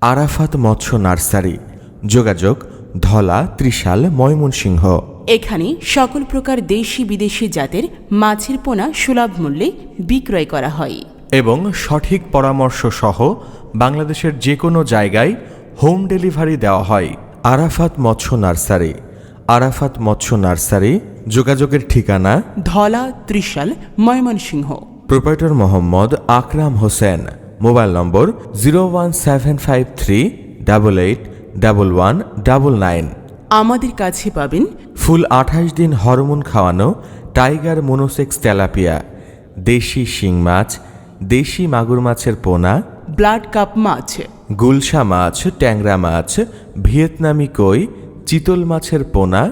আরাফাত মৎস্য নার্সারি। যোগাযোগ ধলা ত্রিশাল ময়মনসিংহ। এখানে সকল প্রকার দেশি বিদেশি জাতের মাছের পোনা সুলভ মূল্যে বিক্রয় করা হয়। এবং সঠিক পরামর্শ সহ বাংলাদেশের যে কোনো জায়গায় হোম ডেলিভারি দেওয়া হয় আরাফাত মৎস্য নার্সারি। আরাফাত মৎস্য নার্সারি যোগাযোগের ঠিকানা Dhala Trishal Mymensingh. Proprietor Mohammad Akram Hossain. Mobile number zero one seven five three double eight double one double nine. আমাদের কাছে পাবেন ফুল আঠাশ দিন হরমোন খাওয়ানো টাইগার মোনোসেক্স তেলাপিয়া দেশি শিং মাছ দেশি মাগুর মাছের পোনা ব্লাড কাপ মাছ। গুলশা মাছ ট্যাংরা মাছ ভিয়েতনামি কই চিতল মাছের পোনা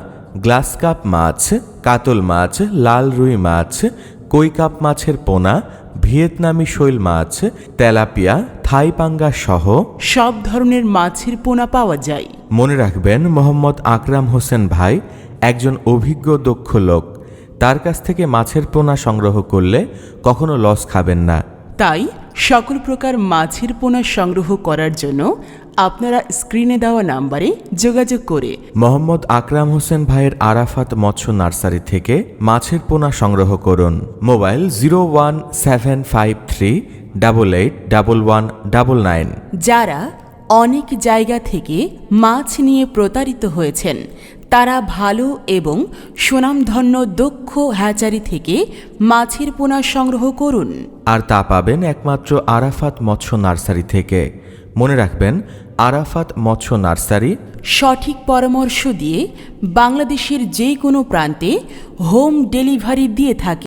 গ্লাস কাপ মাছ কাতল মাছ লাল রুই মাছ কই কাপ মাছের পোনা ভিয়েতনামি শৈল মাছ তেলাপিয়া থাইপাঙ্গা সহ সব ধরনের মাছের পোনা পাওয়া যায়। মনে রাখবেন মোহাম্মদ আকরাম হোসেন ভাই একজন অভিজ্ঞ দক্ষ লোক। তার কাছ থেকে মাছের পোনা সংগ্রহ করলে কখনো লস খাবেন না। তাই সকল প্রকার মাছের পোনা সংগ্রহ করার জন্য আপনারা স্ক্রিনে দেওয়া নাম্বারে যোগাযোগ করে মোহাম্মদ আকরাম হোসেন ভাইয়ের আরাফাত মৎস্য নার্সারি থেকে মাছের পোনা সংগ্রহ করুন। Mobile zero one seven five three double eight double one double nine. যারা অনেক জায়গা থেকে মাছ নিয়ে প্রতারিত হয়েছেন তারা ভালো এবং সুনামধন্য দক্ষ হ্যাচারি থেকে মাছের পোনা সংগ্রহ করুন। আর তা পাবেন একমাত্র আরাফাত মৎস্য নার্সারি থেকে। মনে রাখবেন আরাফাত মৎস্য নার্সারি সঠিক পরামর্শ দিয়ে বাংলাদেশের যে কোনো প্রান্তে হোম ডেলিভারি দিয়ে থাকে।